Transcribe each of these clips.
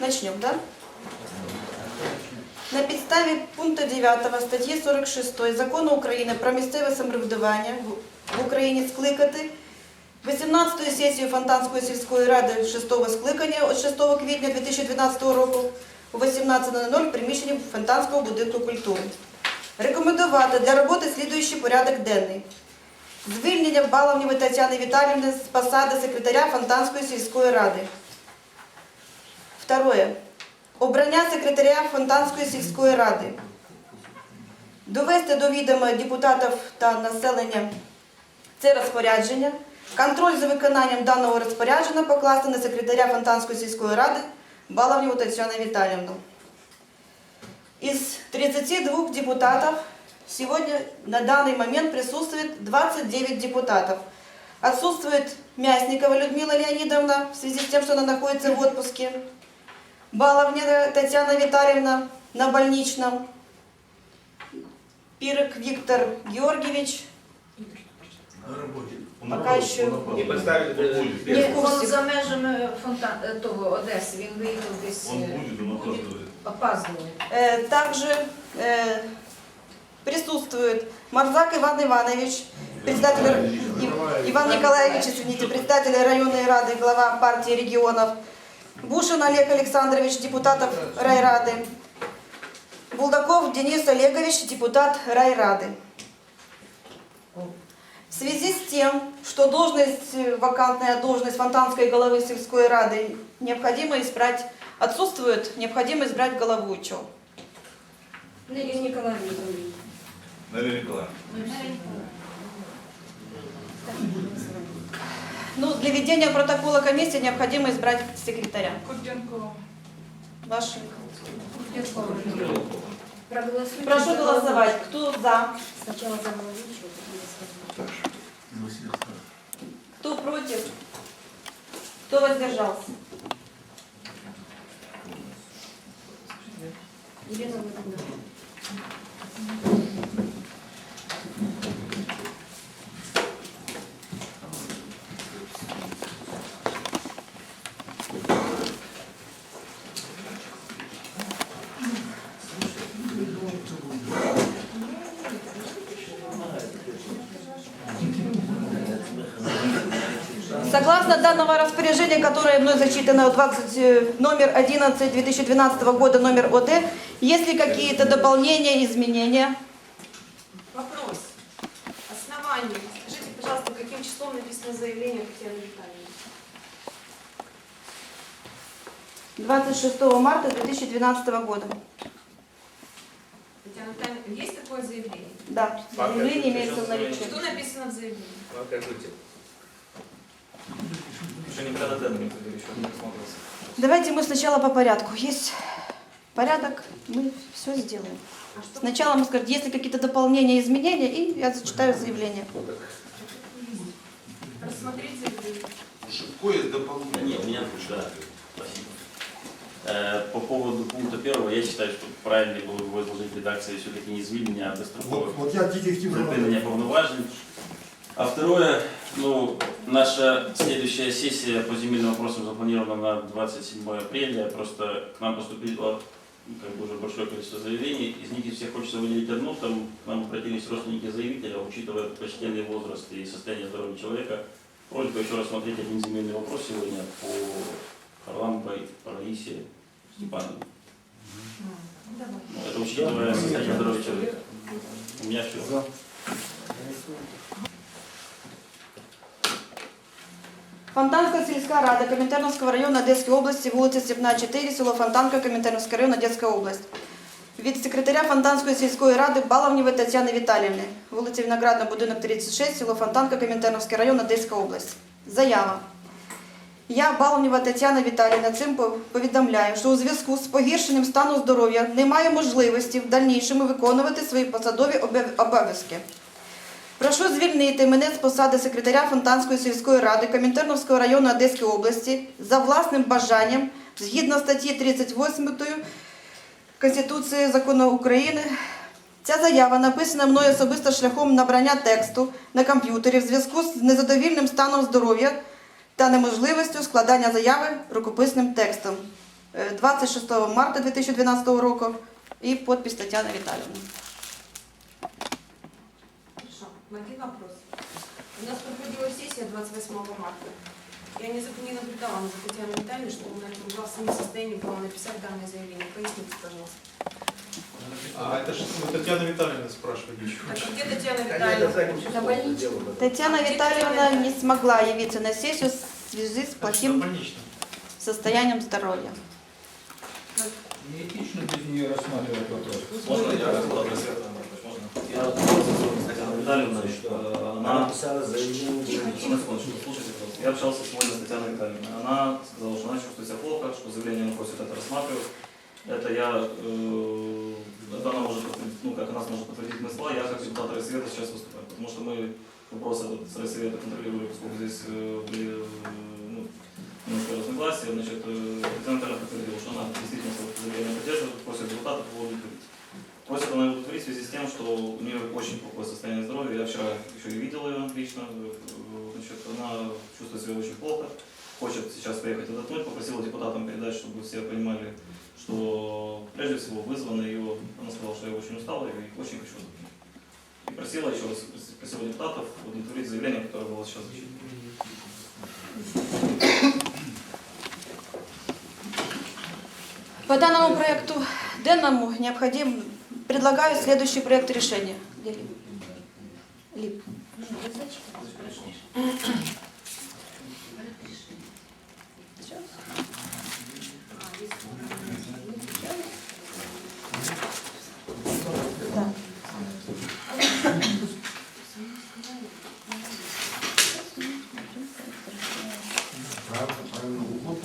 Начнем, да? На підставі пункту 9 статті 46 Закону України про місцеве самоврядування в- Україні скликати 18-ю сесію Фонтанської сільської ради 6 скликання від 6 квітня 2012 року о 18.00 в приміщенні Фонтанського будинку культури. Рекомендувати для роботи слідуючий порядок денний. Звільнення Баловнєвої Тетяни Віталіївни з посади секретаря Фонтанської сільської ради. Второе. Обрання секретаря Фонтанської сільської ради. Довести до відома депутатів та населення це розпорядження. Контроль за виконанням даного розпорядження покласти на секретаря Фонтанської сільської ради Баловнєву Тетяну Віталіївну. Из 32 депутатов сегодня на данный момент присутствует 29 депутатов. Отсутствует Мясникова Людмила Леонидовна в связи с тем, что она находится в отпуске. Баловня Татьяна Витальевна на больничном. Пирок Виктор Георгиевич. Пока еще Не поставили даже Не первый. в курсе. Он за межами фонтан е, того Одеси, він виїхав десь Он е, будет, он опаздывает. опаздує. Э, Также э, присутствует Марзак Иван Иванович, председатель Ив- Иван Николаевич, извините, председатель районной рады, глава партии регионов, Бушин Олег Александрович, депутатов райрады, Булдаков Денис Олегович, депутат райрады. В связи с тем, что должность, э, вакантная должность фонтанской головы сельской рады необходимо избрать, отсутствует, необходимо избрать головучу. Лілія Ніколаївна. Наверное, Николаевна. Ну, для ведения протокола комиссии необходимо избрать секретаря. Курденко. Ваш. Проголосуйте Прошу за голосовать. Кто за? Спочатку за головуючого, потім за Кто против? Кто воздержался? Єлена Володимирівна. Данного распоряжения, которое мной зачитано 20, э, номер 11 2012 года, номер ОД, есть ли какие-то дополнения, изменения? Вопрос. Основание. Скажите, пожалуйста, каким числом написано заявление Татьяны Витальевны? 26 марта 2012 года. Татьяна Витальевна, есть такое заявление? Да, заявление имеется в наличии. Что написано в заявлении? Покажите. Еще никогда не еще не рассматривался. Давайте мы сначала по порядку. Есть порядок, мы все сделаем. А? Сначала мы скажем, есть ли какие-то дополнения, изменения, и я зачитаю заявление. Да дополнение? нет, у меня да, спасибо. Э, По поводу пункта первого, я считаю, что правильно было бы изложить редакции все-таки не звільнення, а Вот, дострокове вот я детектив припинення повноважень. А второе, ну, наша следующая сессия по земельным вопросам запланирована на 27 апреля. Просто к нам поступило ну, как бы уже большое количество заявлений. Из них из всех хочется выделить одно. Там к нам обратились родственники заявителя, учитывая почтенный возраст и состояние здоровья человека. Просьба еще рассмотреть один земельный вопрос сегодня по Харламбой, Раисе Степановне. Ну, это учитывая состояние здоровья человека. У меня все. Фонтанська сільська рада Комінтерновського району Одеської області, вулиця Степна, 4, село Фонтанка, Комінтерновський район, Одеська область. Від секретаря Фонтанської сільської ради Баловнєвої Тетяни Віталіївни, вулиця Виноградна, будинок 36, село Фонтанка, Комінтерновський район, Одеська область. Заява. Я, Баловнєва Тетяна Віталіївна, цим повідомляю, що у зв'язку з погіршенням стану здоров'я немає можливості в дальнішому виконувати свої посадові обов- обов'язки. Прошу звільнити мене з посади секретаря Фонтанської сільської ради Комінтерновського району Одеської області за власним бажанням згідно статті 38 Конституції Закону України. Ця заява написана мною особисто шляхом набрання тексту на комп'ютері в зв'язку з незадовільним станом здоров'я та неможливістю складання заяви рукописним текстом. е, 26 марта 2012 року і підпис Тетяни Віталіївни. Хорошо. Один вопрос. У нас проходила сессия 28 марта. Я не, зап- не наблюдала за Татьяной Витальевной, что она была в самом состоянии была написать данное заявление. Поясните, пожалуйста. А это же ну, Татьяна Витальевна спрашивает ничего. Так где Татьяна Витальевна? На больничном. Тетяна Віталіївна не змогла явиться на сессию в связи с Это плохим больнично. состоянием здоровья. Неэтично без нее рассматривать вопрос. Можно я рассказал Я с Татьяной Витальевной, что она... написала заявление. Я общался сегодня с Татьяной Витальевной. Она сказала, что она чувствует себя плохо, что заявление она просит это рассматривать. Это я, э, это она может подтвердить, ну, как она сможет подтвердить мои слова, я как депутат Райсовета сейчас выступаю, потому что мы вопросы с Райсовета контролировали, поскольку здесь э, были э, ну, немножко разногласия, значит, э, Татьяна Витальевна подтвердила, что она действительно свое заявление поддерживает, просит депутатов его удовлетворить. Просит она его в связи с тем, что у нее очень плохое состояние здоровья. Я вчера еще и видел ее лично. э, Значит, она чувствует себя очень плохо. Хочет сейчас приехать отдохнуть. Попросила депутатам передать, чтобы все понимали, что прежде всего вызвано ее. Она сказала, что я очень устала и очень хочу отдохнуть. И просила еще раз, просила депутатов удовлетворить заявление, которое было сейчас зачитано. По данному проекту денному необходим, предлагаю следующий проект решения. Лип? Правильно, правильно, уход,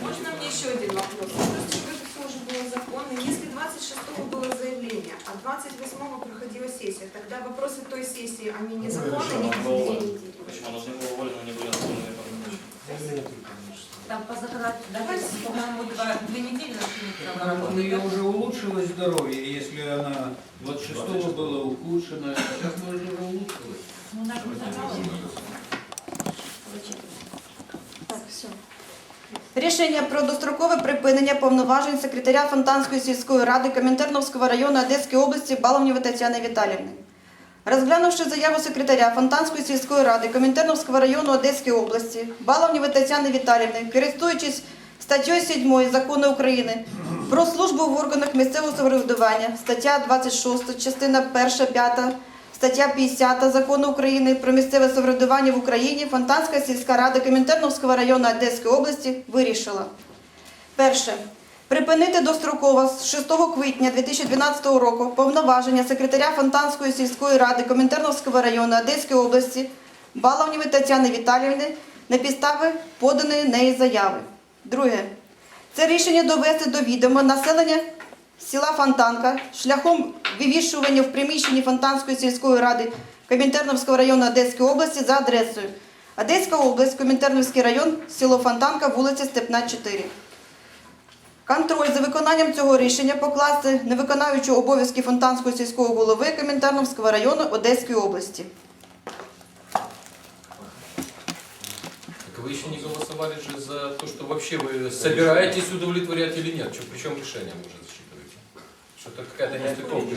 Можно мне еще один вопрос? Просто чтобы это все уже было законно. Если 26-го было заявление, а 28-го проходила сессия, тогда вопросы той сессии, они не законны, не Почему? Она же не была уволена, не были оформлены полномочия. Там по законодательству, по-моему, два, две недели У нее уже улучшилось здоровье, если она 26-го была ухудшена, сейчас может уже улучшилось. Ну, надо Так, все. Рішення про дострокове припинення повноважень секретаря Фонтанської сільської ради Комінтерновського району Одеської області Баловнєвої Тетяни Віталіївни. Розглянувши заяву секретаря Фонтанської сільської ради Комінтерновського району Одеської області Баловнєвої Тетяни Віталіївни, користуючись статтею 7 Закону України про службу в органах місцевого самоврядування, стаття 26, частина 1, 5, Стаття 50 Закону України про місцеве самоврядування в Україні Фонтанська сільська рада Комінтерновського району Одеської області вирішила. Перше. Припинити достроково з 6 квітня 2012 року повноваження секретаря Фонтанської сільської ради Комінтерновського району Одеської області Баловнєвої Тетяни Віталіївни на підставі поданої неї заяви. Друге. Це рішення довести до відома населення села Фонтанка шляхом вивішування в приміщенні Фонтанської сільської ради Комінтерновського району Одеської області за адресою Одеська область, Комінтерновський район, село Фонтанка, вулиця Степна, 4. Контроль за виконанням цього рішення покласти на виконуючу обов'язки Фонтанського сільського голови Комінтерновського району Одеської області. Так вы еще не голосовали же за то, что вообще вы собираетесь удовлетворять или нет. Что, причем решение вы уже засчитываете? Что-то какая-то нестыковка.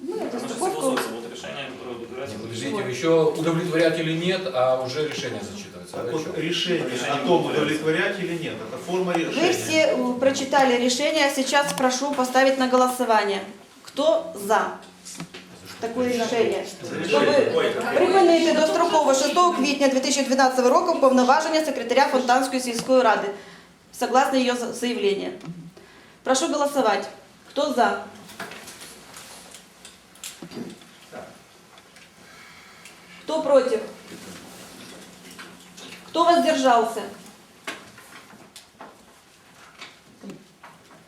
Ну, это Потому что стыковка. согласуется вот решение, которое удовлетворяет. Подождите, вы еще удовлетворять или нет, а уже решение зачитывается. Так Вы о вот, чем? решение Решение о том, удовлетворяется. удовлетворять или нет, это форма Вы решения. все э, прочитали решение, а сейчас прошу поставить на голосование. Кто за такое рішення? Щоб припинити достроково 6 квітня 2012 року повноваження секретаря Фонтанської сільської ради, согласно її за- заявлению. Прошу голосовать. Кто за? Кто против? Кто воздержался?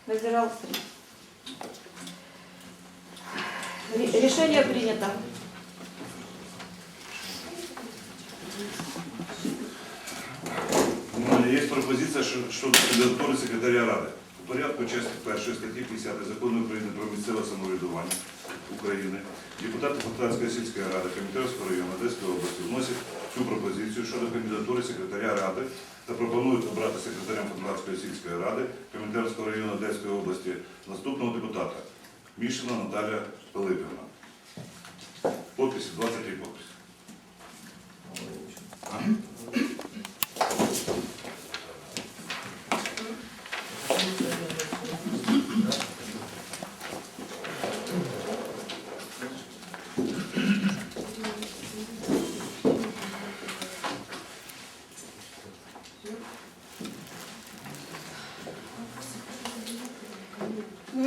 Воздержался. Ре- Решение принято. У мене є пропозиція, що, що кандидатури секретаря ради. порядку частини першої статті 50 Закону України про місцеве самоврядування України депутати Фонтанської сільської ради Комітетського району Одеської області вносять цю пропозицію щодо кандидатури секретаря ради та пропонують обрати секретарем Фонтанської сільської ради Комітетського району Одеської області наступного депутата Мішина Наталя Пилипівна. Подписи 23 подписи.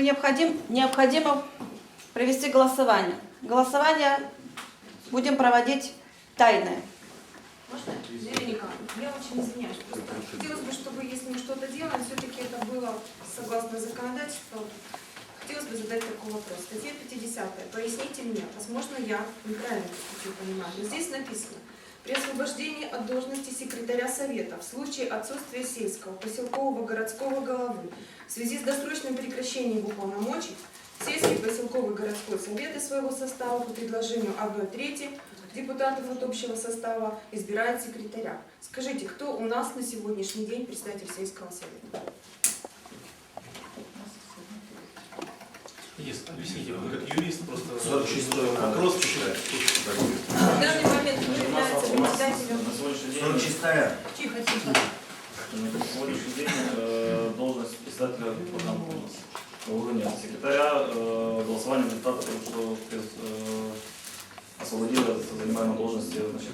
Необходим, необходимо провести голосование. Голосование будем проводить тайное. Можно? Я очень извиняюсь. Просто хотелось бы, чтобы если мы что-то делаем, все-таки это было согласно законодательству. Хотелось бы задать такой вопрос. Статья 50. Поясните мне, возможно, я неправильно понимаю, но здесь написано, при освобождении от должности секретаря Совета в случае отсутствия сельского, поселкового, городского головы в связи с досрочным прекращением его полномочий, сельский, поселковый, городской советы своего состава по предложению 1 трети депутатов от общего состава избирает секретаря. Скажите, кто у нас на сегодняшний день председатель сельского совета? Есть, объясните, вы как юрист просто... 46-й Как рост В данный момент кто является председателем? На сегодняшний день, Тихо, тихо. на сегодняшний день э, должность председателя программы у нас его нет. Секретаря э, голосования депутата только что э, освободили от занимаемой должности значит,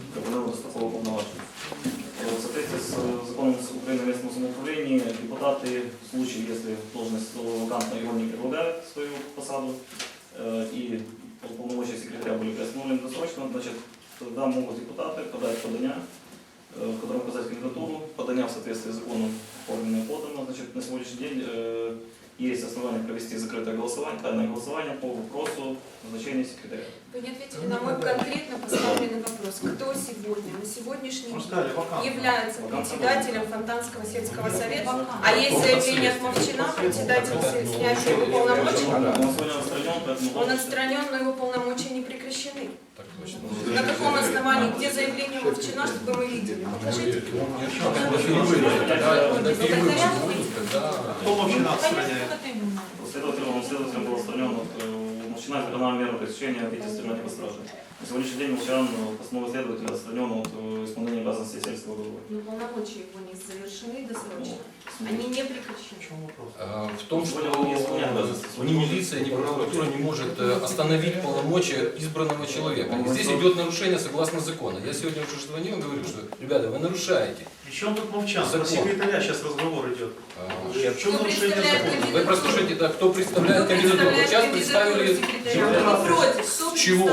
свою посаду, э, и полномочия секретаря были приостановлены досрочно, значит, тогда могут депутаты подать подання, э, в котором указать кандидатуру, подання в соответствии с законом оформленное подано. Значит, на сегодняшний день э, есть основания провести закрытое голосование, тайное голосование по вопросу назначения секретаря. Вы не ответили на мой конкретно поставленный вопрос. Кто сегодня, на сегодняшний день является председателем Фонтанского сельского совета? А есть заявление от Мовчина, председатель се- снятия его полномочий? Он сегодня отстранен, поэтому... Он отстранен, но его полномочия не прекращены. На каком основании, где заявление Мовчина, чтобы мы видели? Покажите. Кто охраняет? Следователем, он следователем был отстранен от э, Молчана избрана мера пресечения обидительства типа стражи. На сегодняшний день Молчан, э, основной следователь, отстранен от э, исполнения обязанностей сельского головы. Но полномочия его не завершены досрочно. Они не прекращены. В? А, В том, что ни милиция, ни прокуратура не может э, остановить полномочия избранного человека. И здесь идет нарушение согласно закону. Я сегодня уже звонил и говорю, что, ребята, вы нарушаете. При чем тут молчан? Про Закон. секретаря сейчас разговор идет. А, В чем нарушение закона? Вы прослушайте, да, кто представляет кандидатуру. Сейчас представили... секретаря? Кто против? Кто Чего?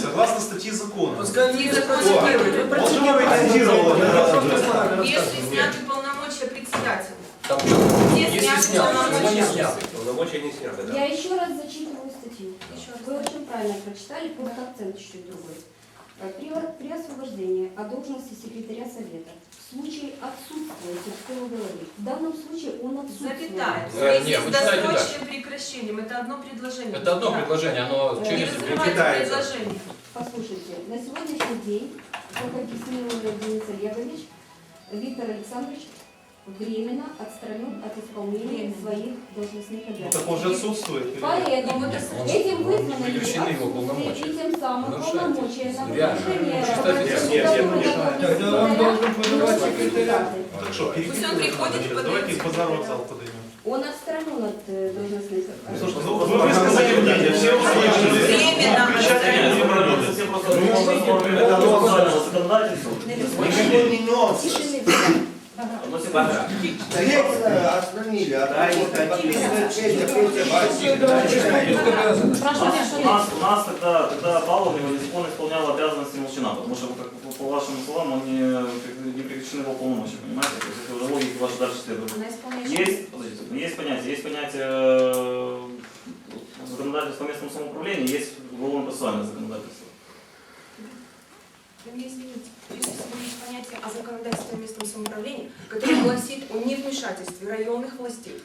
Согласно статье закона. Статьи закона. Он же его процитировал. Если сняты полномочия председателя. Если сняты не полномочия? не сняты, да. Я еще раз зачитываю статью. Еще раз. Вы очень правильно прочитали, просто акцент чуть-чуть другой. Э, При, при освобождении от должности секретаря Совета случае отсутствия сельского головы, в данном случае он отсутствует. Запятая. В Э, связи не, с вы читайте досрочным прекращением. Это одно предложение. Это одно Да. предложение, оно Э, Не через... разрывайте Кидается. предложение. Послушайте, на сегодняшний день, как объяснил Денис Олегович, Виктор Александрович временно отстранен от исполнения своих должностных Ну обязанностей. так он же отсутствует. или нет? Поэтому Вот этим вызвано прекращены его полномочия. и тем самым полномочия на повышение Тогда он должен подавать секретаря. депутаты. Так что, Пусть он приходит и подает Давайте их базар секретаря. вокзал подойдем. Он отстранен от э, должностных Слушайте, ну вы высказали мнение, все услышали. Временно они не будут. Все просто это официального законодательства. Тишины. Одну а подписывает Петя, Петя, Есть обязанность. У нас, у нас, тогда, тогда Павлов его незаконно исполнял обязанности Молчана, потому что, как, по, по вашим словам, он не, не прекращены его полномочия, понимаете? То есть это логика ваша дальше следует. Есть, ну, есть понятие, есть понятие э, законодательства о местном самоуправлении, есть уголовно-процессуальное законодательство. Вы меня извините, прежде есть понятие о законодательстве о местном самоуправлении, которое гласит о невмешательстве районных властей